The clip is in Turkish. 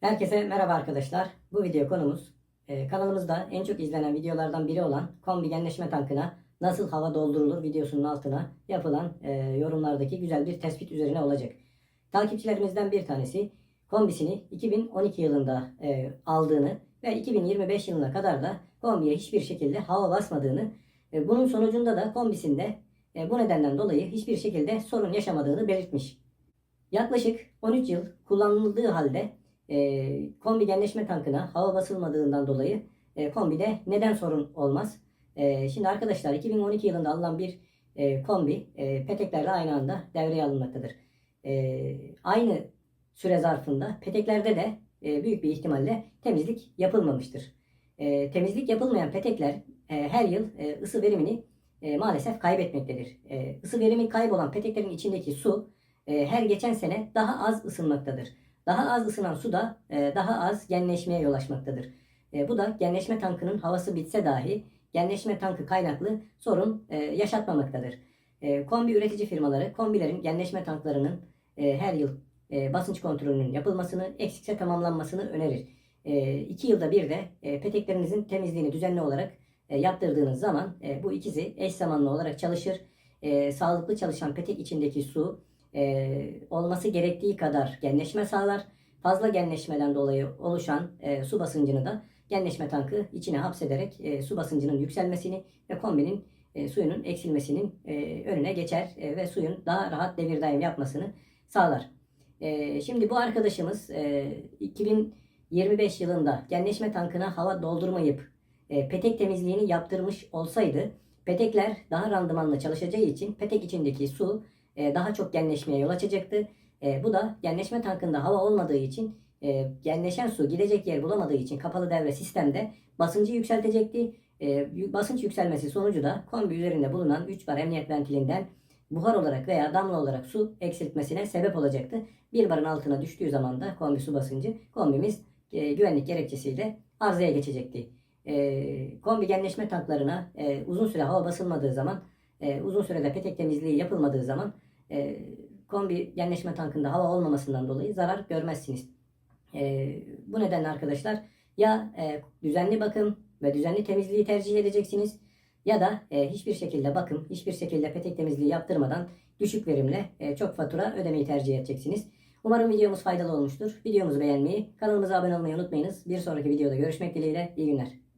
Herkese merhaba arkadaşlar. Bu video konumuz e, kanalımızda en çok izlenen videolardan biri olan kombi genleşme tankına nasıl hava doldurulur videosunun altına yapılan e, yorumlardaki güzel bir tespit üzerine olacak. Takipçilerimizden bir tanesi kombisini 2012 yılında e, aldığını ve 2025 yılına kadar da kombiye hiçbir şekilde hava basmadığını, bunun sonucunda da kombisinde bu nedenden dolayı hiçbir şekilde sorun yaşamadığını belirtmiş. Yaklaşık 13 yıl kullanıldığı halde e, kombi genleşme tankına hava basılmadığından dolayı e, kombide neden sorun olmaz? E, şimdi arkadaşlar 2012 yılında alınan bir e, kombi e, peteklerle aynı anda devreye alınmaktadır. E, aynı süre zarfında peteklerde de e, büyük bir ihtimalle temizlik yapılmamıştır. E, temizlik yapılmayan petekler e, her yıl e, ısı verimini e, maalesef kaybetmektedir. E, ısı verimi kaybolan peteklerin içindeki su e, her geçen sene daha az ısınmaktadır. Daha az ısınan su da e, daha az genleşmeye yol açmaktadır. E, bu da genleşme tankının havası bitse dahi genleşme tankı kaynaklı sorun e, yaşatmamaktadır. Kombi üretici firmaları kombilerin genleşme tanklarının her yıl basınç kontrolünün yapılmasını, eksikse tamamlanmasını önerir. E, iki yılda bir de peteklerinizin temizliğini düzenli olarak yaptırdığınız zaman bu ikisi eş zamanlı olarak çalışır. Sağlıklı çalışan petek içindeki su e, olması gerektiği kadar genleşme sağlar. Fazla genleşmeden dolayı oluşan e, su basıncını da genleşme tankı içine hapsederek e, su basıncının yükselmesini ve kombinin e, suyunun eksilmesinin e, önüne geçer e, ve suyun daha rahat devir daim yapmasını sağlar. E, şimdi bu arkadaşımız e, 2025 yılında genleşme tankına hava doldurmayıp e, petek temizliğini yaptırmış olsaydı petekler daha randımanlı çalışacağı için petek içindeki su e, daha çok genleşmeye yol açacaktı. E, bu da genleşme tankında hava olmadığı için e, genleşen su gidecek yer bulamadığı için kapalı devre sistemde basıncı yükseltecekti. E, basınç yükselmesi sonucu da kombi üzerinde bulunan 3 bar emniyet ventilinden buhar olarak veya damla olarak su eksiltmesine sebep olacaktı. Bir barın altına düştüğü zaman da kombi su basıncı kombimiz e, güvenlik gerekçesiyle arızaya geçecekti. E, kombi genleşme tanklarına e, uzun süre hava basılmadığı zaman, e, uzun sürede petek temizliği yapılmadığı zaman e, kombi genleşme tankında hava olmamasından dolayı zarar görmezsiniz. E, bu nedenle arkadaşlar ya e, düzenli bakım ve düzenli temizliği tercih edeceksiniz ya da e, hiçbir şekilde bakım, hiçbir şekilde petek temizliği yaptırmadan düşük verimle e, çok fatura ödemeyi tercih edeceksiniz. Umarım videomuz faydalı olmuştur. Videomuzu beğenmeyi, kanalımıza abone olmayı unutmayınız. Bir sonraki videoda görüşmek dileğiyle. İyi günler.